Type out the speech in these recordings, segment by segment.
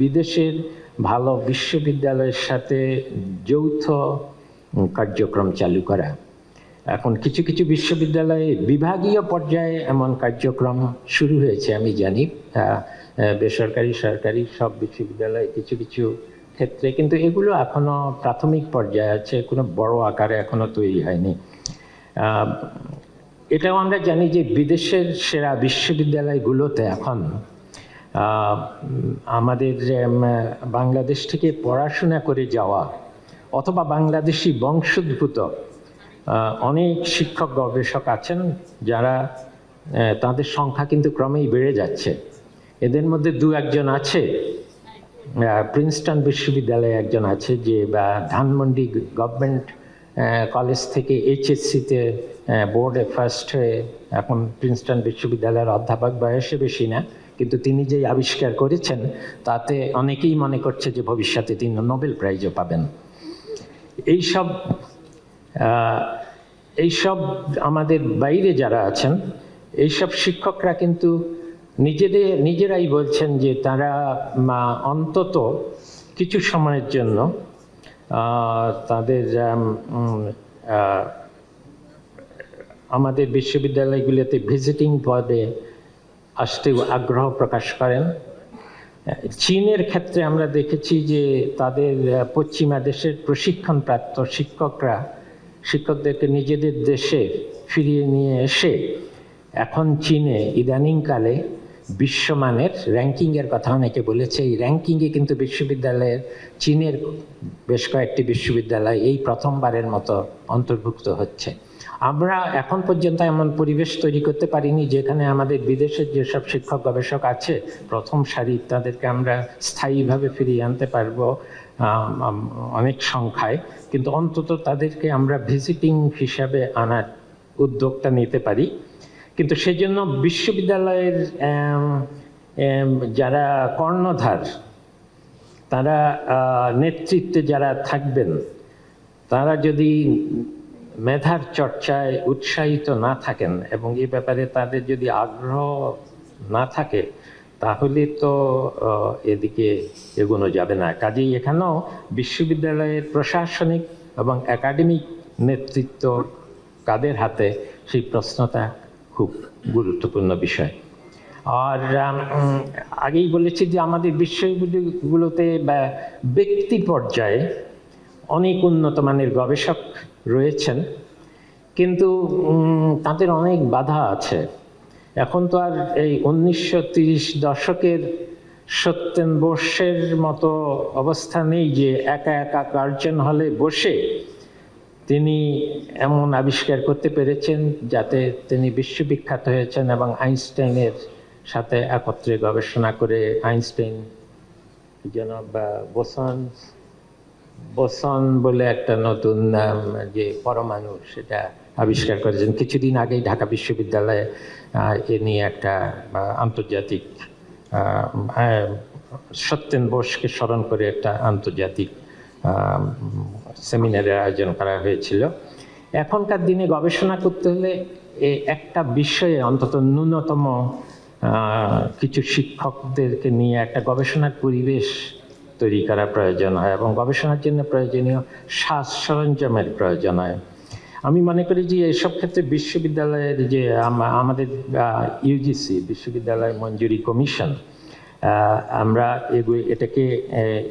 বিদেশের ভালো বিশ্ববিদ্যালয়ের সাথে যৌথ কার্যক্রম চালু করা। এখন কিছু কিছু বিশ্ববিদ্যালয়ে বিভাগীয় পর্যায়ে এমন কার্যক্রম শুরু হয়েছে, আমি জানি। বেসরকারি, সরকারি সব বিশ্ববিদ্যালয়ে কিছু কিছু ক্ষেত্রে, কিন্তু এগুলো এখনও প্রাথমিক পর্যায়ে আছে, কোনো বড় আকারে এখনও তৈরি হয়নি। এটাও আমরা জানি যে বিদেশের সেরা বিশ্ববিদ্যালয়গুলোতে এখন আমাদের বাংলাদেশ থেকে পড়াশোনা করে যাওয়া অথবা বাংলাদেশি বংশোদ্ভূত অনেক শিক্ষক গবেষক আছেন যারা তাদের সংখ্যা কিন্তু ক্রমেই বেড়ে যাচ্ছে। এদের মধ্যে দু একজন আছে প্রিন্সটন বিশ্ববিদ্যালয়ে একজন আছে যে, বা ধানমন্ডি গভর্নমেন্ট কলেজ থেকে এইচএসসিতে বোর্ডে ফার্স্ট হয়ে এখন প্রিন্সটন বিশ্ববিদ্যালয়ের অধ্যাপক বয়সে বেশি না। কিন্তু তিনি যে আবিষ্কার করেছেন, তাতে অনেকেই মনে করছে যে ভবিষ্যতে তিনি নোবেল প্রাইজও পাবেন। এইসব এইসব আমাদের বাইরে যারা আছেন, এইসব শিক্ষকরা কিন্তু নিজেদের নিজেরাই বলছেন যে তারা অন্তত কিছু সময়ের জন্য তাদের আমাদের বিশ্ববিদ্যালয়গুলোতে ভিজিটিং পদে আসতে আগ্রহ প্রকাশ করেন। চীনের ক্ষেত্রে আমরা দেখেছি যে তাদের পশ্চিমা দেশের প্রশিক্ষণপ্রাপ্ত শিক্ষকরা, শিক্ষকদেরকে নিজেদের দেশে ফিরিয়ে নিয়ে এসে এখন চীনে ইদানিংকালে বিশ্বমানের র্যাঙ্কিংয়ের কথা অনেকে বলেছে। এই র্যাঙ্কিংয়ে কিন্তু বিশ্ববিদ্যালয়ের, চীনের বেশ কয়েকটি বিশ্ববিদ্যালয় এই প্রথমবারের মতো অন্তর্ভুক্ত হচ্ছে। আমরা এখন পর্যন্ত এমন পরিবেশ তৈরি করতে পারিনি যেখানে আমাদের বিদেশের যেসব শিক্ষক, গবেষক আছে, প্রথম সারি তাদেরকে আমরা স্থায়ীভাবে ফিরিয়ে আনতে পারব অনেক সংখ্যায়। কিন্তু অন্তত তাদেরকে আমরা ভিজিটিং হিসাবে আনার উদ্যোগটা নিতে পারি। কিন্তু সেজন্য বিশ্ববিদ্যালয়ের যারা কর্ণধার, তারা নেতৃত্বে যারা থাকবেন, তারা যদি মেধার চর্চায় উৎসাহিত না থাকেন এবং এই ব্যাপারে তাদের যদি আগ্রহ না থাকে, তাহলে তো এদিকে এগোনো যাবে না। কাজেই এখানেও বিশ্ববিদ্যালয়ের প্রশাসনিক এবং একাডেমিক নেতৃত্ব কাদের হাতে, সেই প্রশ্নটা খুব গুরুত্বপূর্ণ বিষয়। আর আগেই বলেছি যে আমাদের বিশ্ববিদ্যালয়গুলোতে ব্যক্তি পর্যায়ে অনেক উন্নত মানের গবেষক রয়েছেন। কিন্তু তাদের অনেক বাধা আছে। এখন তো আর এই উনিশশো তিরিশ দশকের সত্যেন বোসের মতো অবস্থা নেই যে একা একা কার্জন হলে বসে তিনি এমন আবিষ্কার করতে পেরেছেন যাতে তিনি বিশ্ববিখ্যাত হয়েছেন এবং আইনস্টাইনের সাথে একত্রে গবেষণা করে আইনস্টাইন যেন বা বোসন বোসন বলে একটা নতুন যে পরমাণু সেটা আবিষ্কার করেছেন। কিছুদিন আগেই ঢাকা বিশ্ববিদ্যালয়ে এ নিয়ে একটা আন্তর্জাতিক সত্যেন বোসকে স্মরণ করে একটা আন্তর্জাতিক সেমিনারের আয়োজন করা হয়েছিল। এখনকার দিনে গবেষণা করতে হলে একটা বিষয়ে অন্তত ন্যূনতম কিছু শিক্ষকদেরকে নিয়ে একটা গবেষণার পরিবেশ তৈরি করা প্রয়োজন হয় এবং গবেষণার জন্য প্রয়োজনীয় সাজ সরঞ্জামের প্রয়োজন হয়। আমি মনে করি যে এইসব ক্ষেত্রে বিশ্ববিদ্যালয়ের যে আমাদের ইউজিসি বিশ্ববিদ্যালয় মঞ্জুরি কমিশন আমরা এগুলি, এটাকে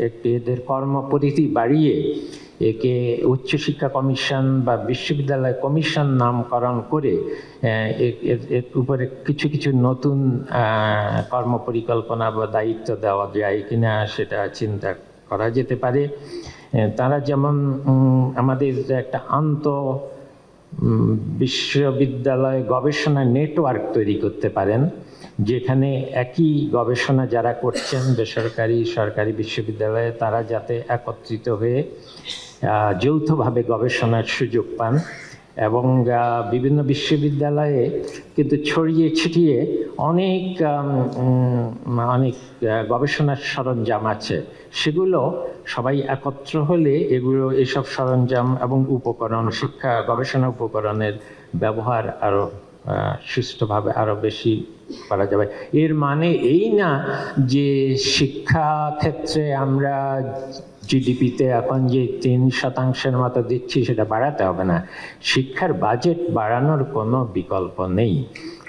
একটি এদের কর্মপরিধি বাড়িয়ে একে উচ্চশিক্ষা কমিশন বা বিশ্ববিদ্যালয় কমিশন নামকরণ করে এর- উপরে কিছু কিছু নতুন কর্মপরিকল্পনা বা দায়িত্ব দেওয়া যায় কিনা সেটা চিন্তা করা যেতে পারে। তারা যেমন আমাদের একটা আন্ত বিশ্ববিদ্যালয় গবেষণা নেটওয়ার্ক তৈরি করতে পারেন, যেখানে একই গবেষণা যারা করছেন, বেসরকারি, সরকারি বিশ্ববিদ্যালয়ে, তারা যাতে একত্রিত হয়ে যৌথভাবে গবেষণার সুযোগ পান এবং বিভিন্ন বিশ্ববিদ্যালয়ে কিন্তু ছড়িয়ে ছিটিয়ে অনেক অনেক গবেষণার সরঞ্জাম আছে। সেগুলো সবাই একত্র হলে এগুলো, এসব সরঞ্জাম এবং উপকরণ, শিক্ষা, গবেষণা উপকরণের ব্যবহার আরও সুষ্ঠুভাবে আরও বেশি করা যাবে। এর মানে এই না যে শিক্ষা ক্ষেত্রে আমরা জিডিপিতে এখন যে তিন শতাংশের মতো দিচ্ছি সেটা বাড়াতে হবে না। শিক্ষার বাজেট বাড়ানোর কোনো বিকল্প নেই।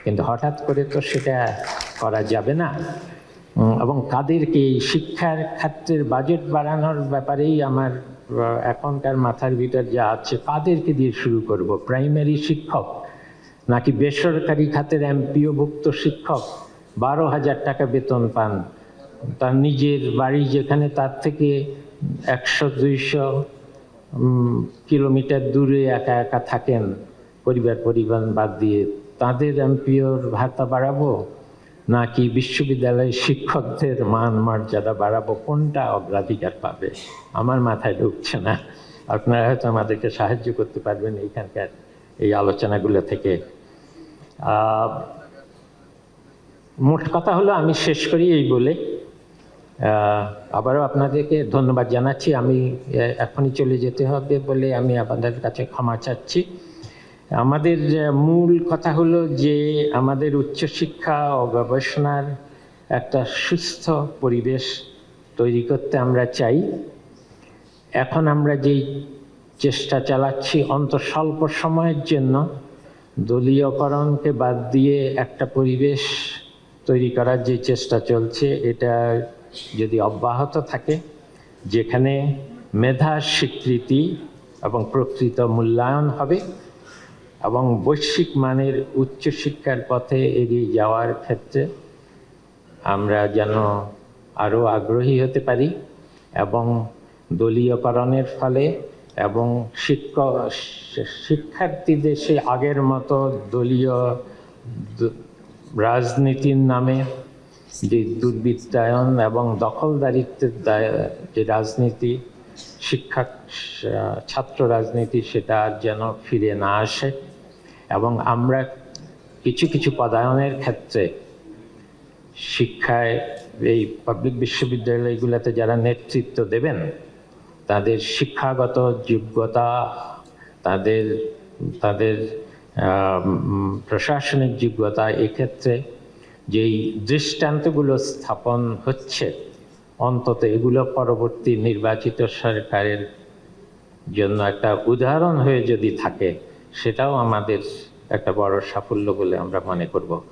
কিন্তু হঠাৎ করে তো সেটা করা যাবে না। এবং কাদেরকে এই শিক্ষার ক্ষেত্রের বাজেট বাড়ানোর ব্যাপারেই আমার এখনকার মাথার ভিতর যা আছে কাদেরকে দিয়ে শুরু করব। প্রাইমারি শিক্ষক, নাকি বেসরকারি খাতের এমপিওভুক্ত শিক্ষক, বারো হাজার টাকা বেতন পান। তার নিজের বাড়ি যেখানে তার থেকে একশো দুইশো কিলোমিটার দূরে একা একা থাকেন, পরিবার পরিবার বাদ দিয়ে। তাদের এমপিওর ভাতা বাড়াবো নাকি বিশ্ববিদ্যালয়ের শিক্ষকদের মান মর্যাদা বাড়াবো? কোনটা অগ্রাধিকার পাবে? আমার মাথায় ঢুকছে না। আপনারা হয়তো আমাদেরকে সাহায্য করতে পারবেন এইখানকার এই আলোচনাগুলো থেকে। মোট কথা হলো আমি শেষ করি এই বলে। আবারও আপনাদেরকে ধন্যবাদ জানাচ্ছি। আমি এখনই চলে যেতে হবে বলে আমি আপনাদের কাছে ক্ষমা চাচ্ছি। আমাদের মূল কথা হলো যে আমাদের উচ্চশিক্ষা ও গবেষণার একটা সুস্থ পরিবেশ তৈরি করতে আমরা চাই। এখন আমরা যেই চেষ্টা চালাচ্ছি অন্ত স্বল্প সময়ের জন্য, দলীয়করণকে বাদ দিয়ে একটা পরিবেশ তৈরি করার যে চেষ্টা চলছে, এটা যদি অব্যাহত থাকে, যেখানে মেধার স্বীকৃতি এবং প্রকৃত মূল্যায়ন হবে এবং বৈশ্বিক মানের উচ্চশিক্ষার পথে এগিয়ে যাওয়ার ক্ষেত্রে আমরা যেন আরও আগ্রহী হতে পারি এবং দলীয়করণের ফলে এবং শিক্ষক শিক্ষার্থীদের সে আগের মতো দলীয় রাজনীতির নামে যে দুর্বৃত্তায়ন এবং দখলদারিত্বের যে রাজনীতি, শিক্ষা, ছাত্র রাজনীতি, সেটা আর যেন ফিরে না আসে। এবং আমরা কিছু কিছু পদায়নের ক্ষেত্রে শিক্ষায় এই পাবলিক বিশ্ববিদ্যালয়গুলোতে যারা নেতৃত্ব দেবেন, তাদের শিক্ষাগত যোগ্যতা, তাদের তাদের প্রশাসনিক যোগ্যতা এক্ষেত্রে যেই দৃষ্টান্তগুলো স্থাপন হচ্ছে, অন্তত এগুলো পরবর্তী নির্বাচিত সরকারের জন্য একটা উদাহরণ হয়ে যদি থাকে, সেটাও আমাদের একটা বড় সাফল্য বলে আমরা মনে করব।